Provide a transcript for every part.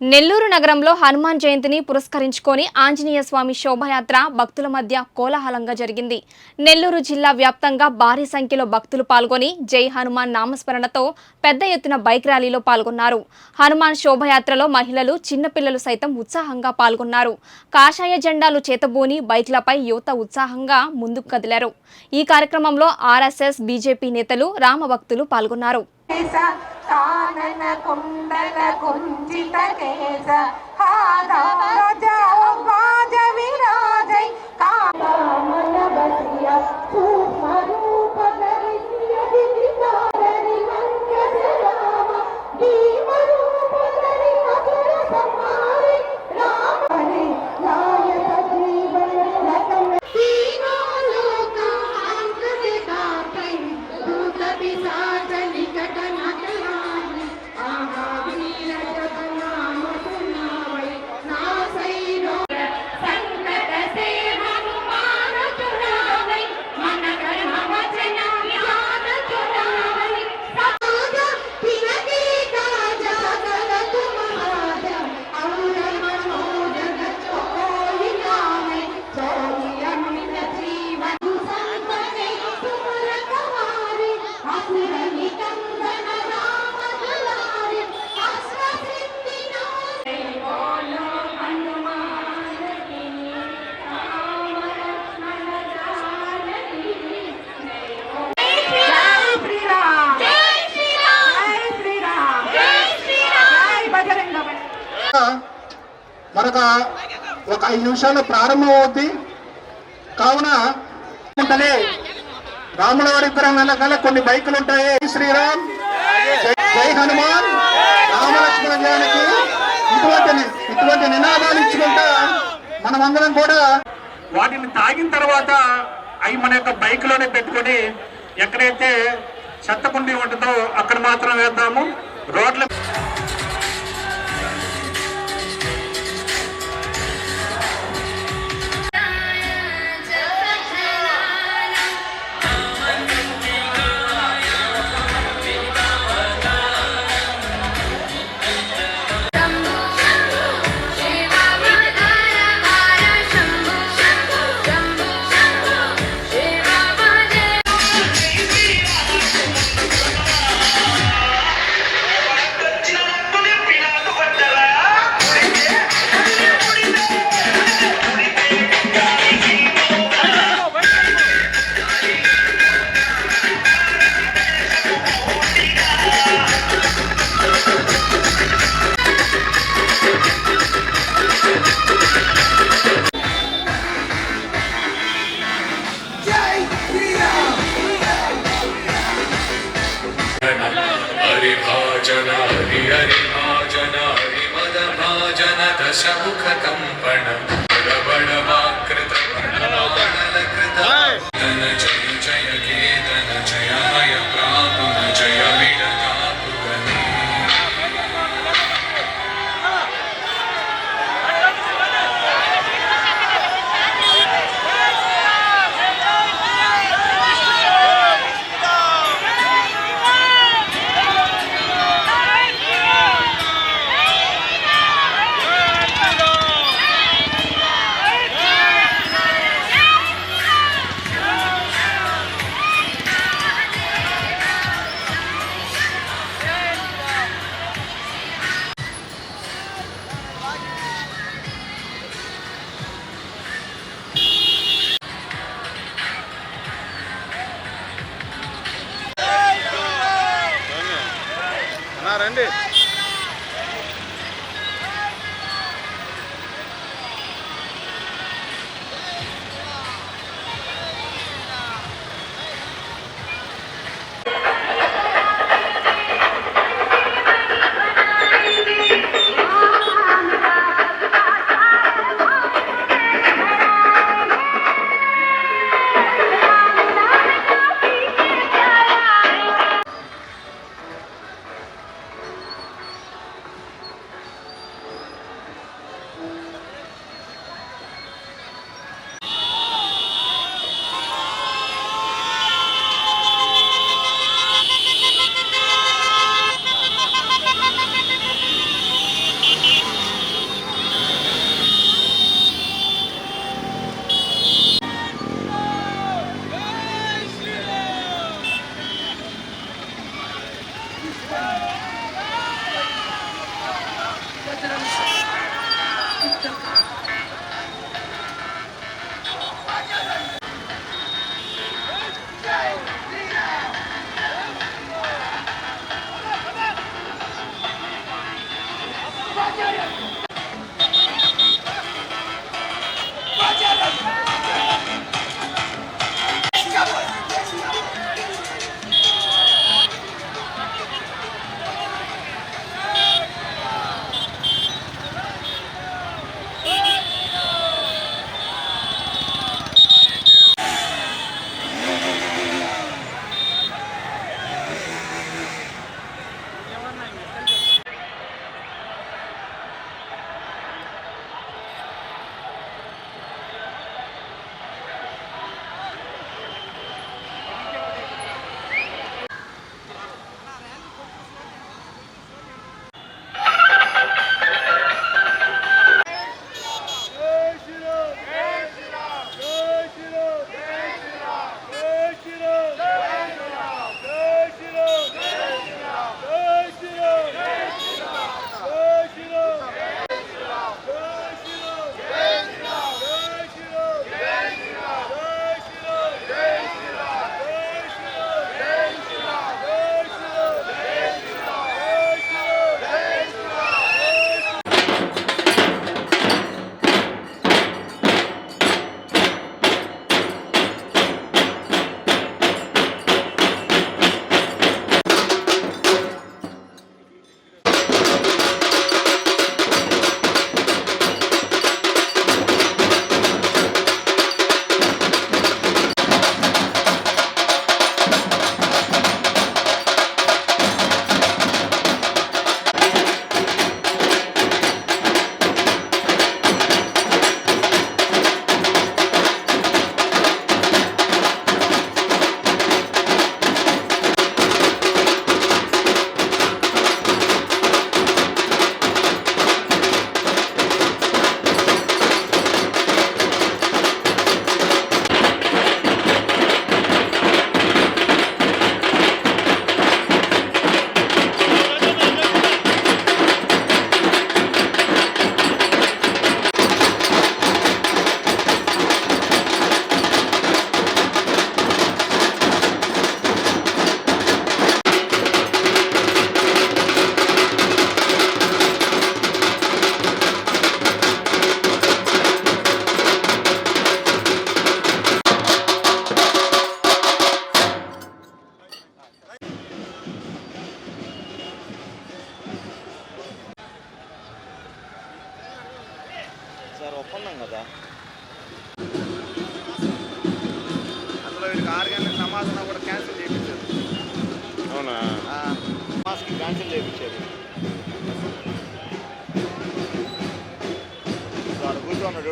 నెల్లూరు నగరంలో హనుమాన్ జయంతిని పురస్కరించుకొని ఆంజనేయ స్వామి శోభయాత్ర భక్తుల మధ్య కోలాహలంగా జరిగింది. నెల్లూరు జిల్లా వ్యాప్తంగా భారీ సంఖ్యలో భక్తులు పాల్గొని జై హనుమాన్ నామస్మరణతో పెద్ద ఎత్తున బైక్ ర్యాలీలో పాల్గొన్నారు. హనుమాన్ శోభయాత్రలో మహిళలు చిన్నపిల్లలు సైతం ఉత్సాహంగా పాల్గొన్నారు. కాషాయ జెండాలు చేతబూని బైక్లపై యువత ఉత్సాహంగా ముందుకు కదిలారు. ఈ కార్యక్రమంలో ఆర్ఎస్ఎస్ బీజేపీ నేతలు రామభక్తులు పాల్గొన్నారు. ಕಾನನ ಕುಂಡಲ ಕುಂಚಿತ ಕೇಸ ಹಾದ ರಜ ಬಾಜವಿರಾ మనకు ఒక ఐదు నిమిషాల్లో ప్రారంభం అవుద్ది. కావున ఉంటది రాముల వారి విగ్రహం వెనకాల కొన్ని బైకులు ఉంటాయి. శ్రీరామ్ జై హనుమాన్ రామలక్ష్మణ జానకి ఇటువంటి ఇటువంటి నినాదాలు ఇచ్చుకుంటా మనమందరం కూడా వాటిని తాగిన తర్వాత అవి మన యొక్క బైక్లోనే పెట్టుకొని ఎక్కడైతే చెత్త కుండీ ఉంటుందో అక్కడ మాత్రం వేద్దాము. రోడ్ల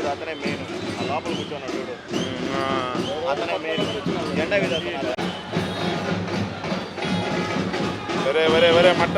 చూడు అతనే మెయిన్ ఆ లోపల కూర్చోన్నాడు చూడు. అతనే మెయిన్ జెండా అతను. వరే వరే వరే మట్ట.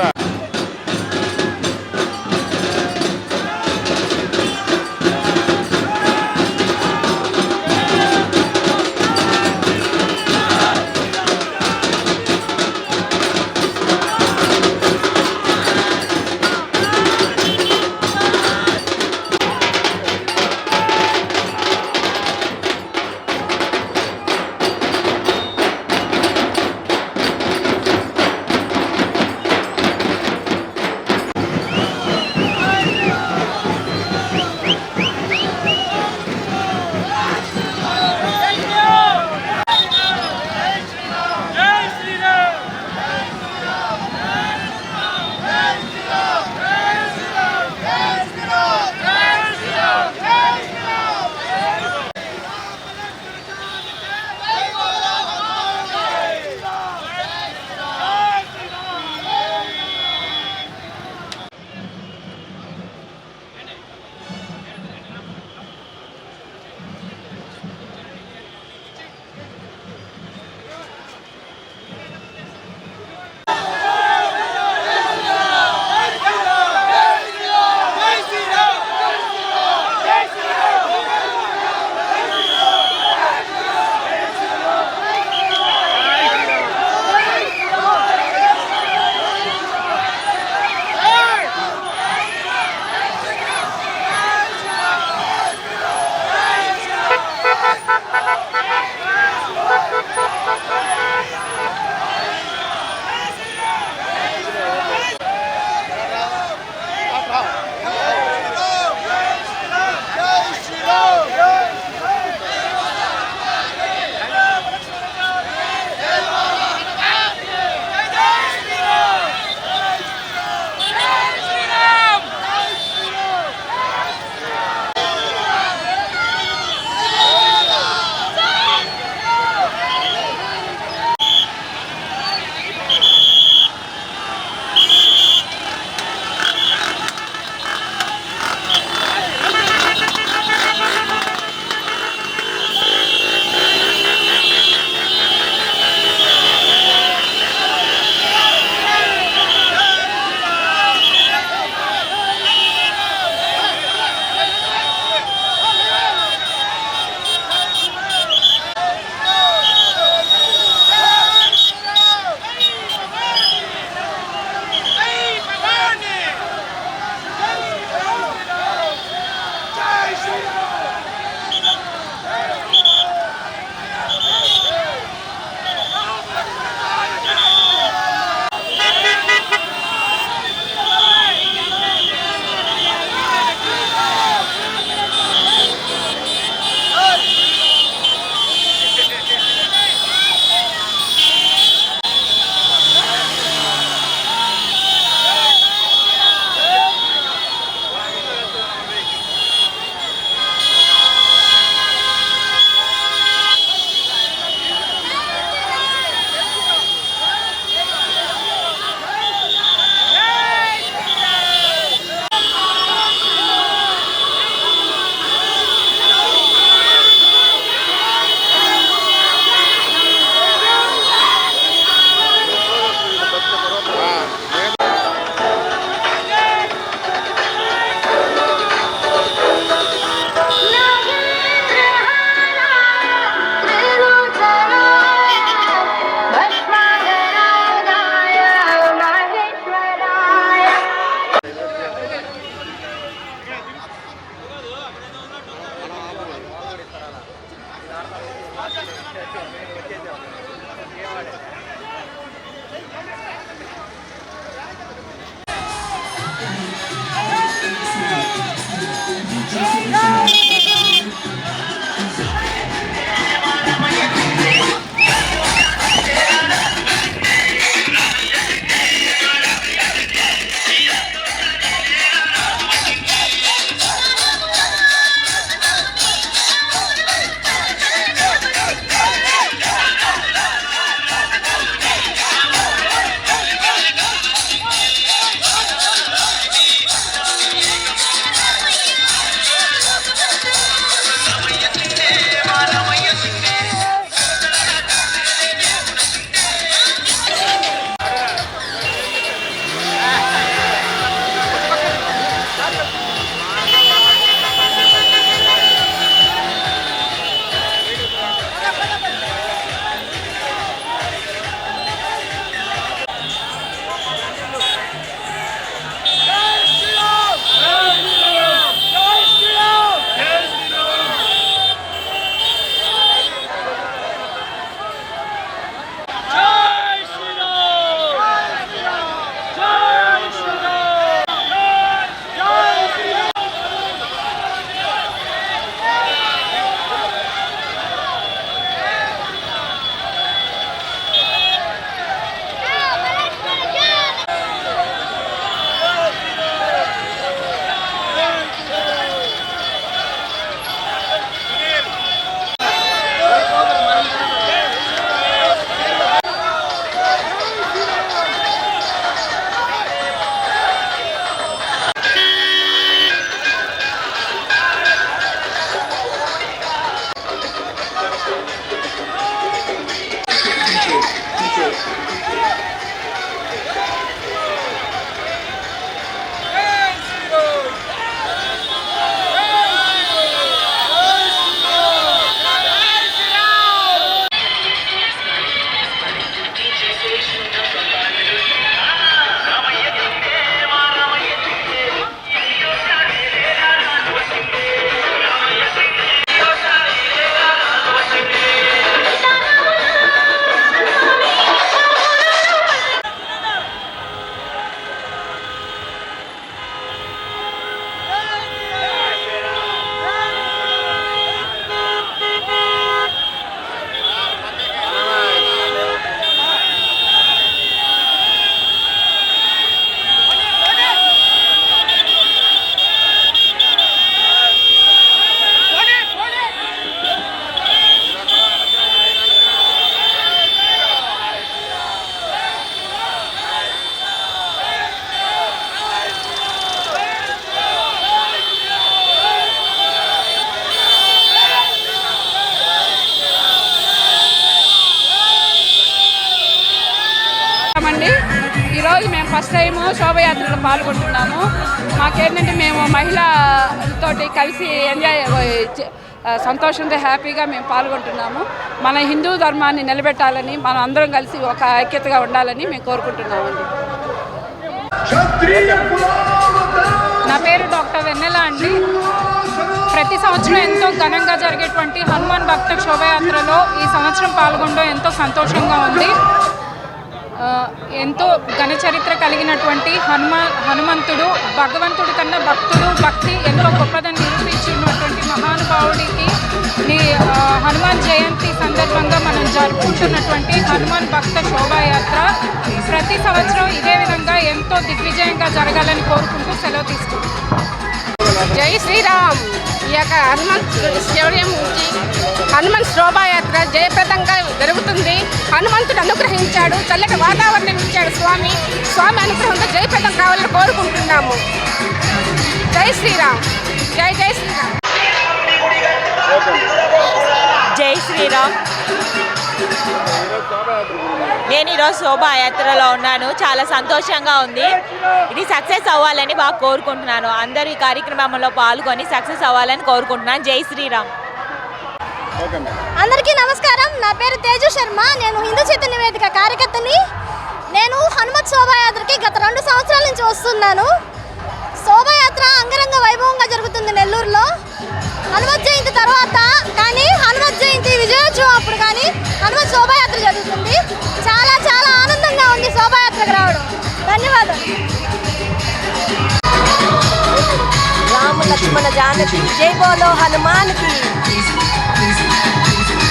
పాల్గొంటున్నాము. మాకేంటంటే మేము మహిళలతోటి కలిసి ఎంజాయ్ సంతోషంతో హ్యాపీగా మేము పాల్గొంటున్నాము. మన హిందూ ధర్మాన్ని నిలబెట్టాలని మనం అందరం కలిసి ఒక ఐక్యతగా ఉండాలని మేము కోరుకుంటున్నామండి నా పేరు డాక్టర్ వెన్నెల అండి. ప్రతి సంవత్సరం ఎంతో ఘనంగా జరిగేటువంటి హనుమాన్ భక్త శోభయాత్రలో ఈ సంవత్సరం పాల్గొనడం ఎంతో సంతోషంగా ఉంది. ఎంతో ఘనచరిత్ర కలిగినటువంటి హనుమ హనుమంతుడు భగవంతుడి కన్నా భక్తుడు భక్తి ఎంతో గొప్పదని నిరూపించినటువంటి మహానుభావుడికి ఈ హనుమాన్ జయంతి సందర్భంగా మనం జరుపుకుంటున్నటువంటి హనుమాన్ భక్త శోభాయాత్ర ప్రతి సంవత్సరం ఇదే విధంగా ఎంతో దిగ్విజయంగా జరగాలని కోరుకుంటూ సెలవు తీసుకుంటాం జై శ్రీరామ్. ఈ యొక్క హనుమాన్ స్టేడియం నుంచి హనుమంత్ శోభాయాత్ర జయప్రదంగా జరుగుతుంది. హనుమంతుడు అనుగ్రహించాడు. చల్లటి వాతావరణం ఇచ్చాడు స్వామి. స్వామి అనుగ్రహంతో జయప్రదం కావాలని కోరుకుంటున్నాము. జై శ్రీరామ్. జై జై శ్రీరామ్. జై శ్రీరామ్. నేను ఈరోజు శోభాయాత్రలో ఉన్నాను. చాలా సంతోషంగా ఉంది. ఇది సక్సెస్ అవ్వాలని బాగా కోరుకుంటున్నాను. అందరూ ఈ కార్యక్రమంలో పాల్గొని సక్సెస్ అవ్వాలని కోరుకుంటున్నాను. జై శ్రీరామ్. అందరికీ నమస్కారం. నా పేరు తేజు శర్మ. నేను హిందూ చేతి నివేదిక కార్యకర్తని. నేను హనుమత్ శోభాయాత్రకి గత రెండు సంవత్సరాల నుంచి వస్తున్నాను. శోభాయాత్ర అంగరంగ వైభవంగా జరుగుతుంది నెల్లూరులో. హనుమత్ జయంతి తర్వాత కానీ హనుమత్ జయంతి విజయోత్సవం అప్పుడు కానీ హనుమత్ శోభాయాత్ర జరుగుతుంది. చాలా చాలా ఆనందంగా ఉంది శోభాయాత్రకు రావడం. ధన్యవాదాలు. రామ లక్ష్మణ జానకి జై బోలో హనుమాన్కి.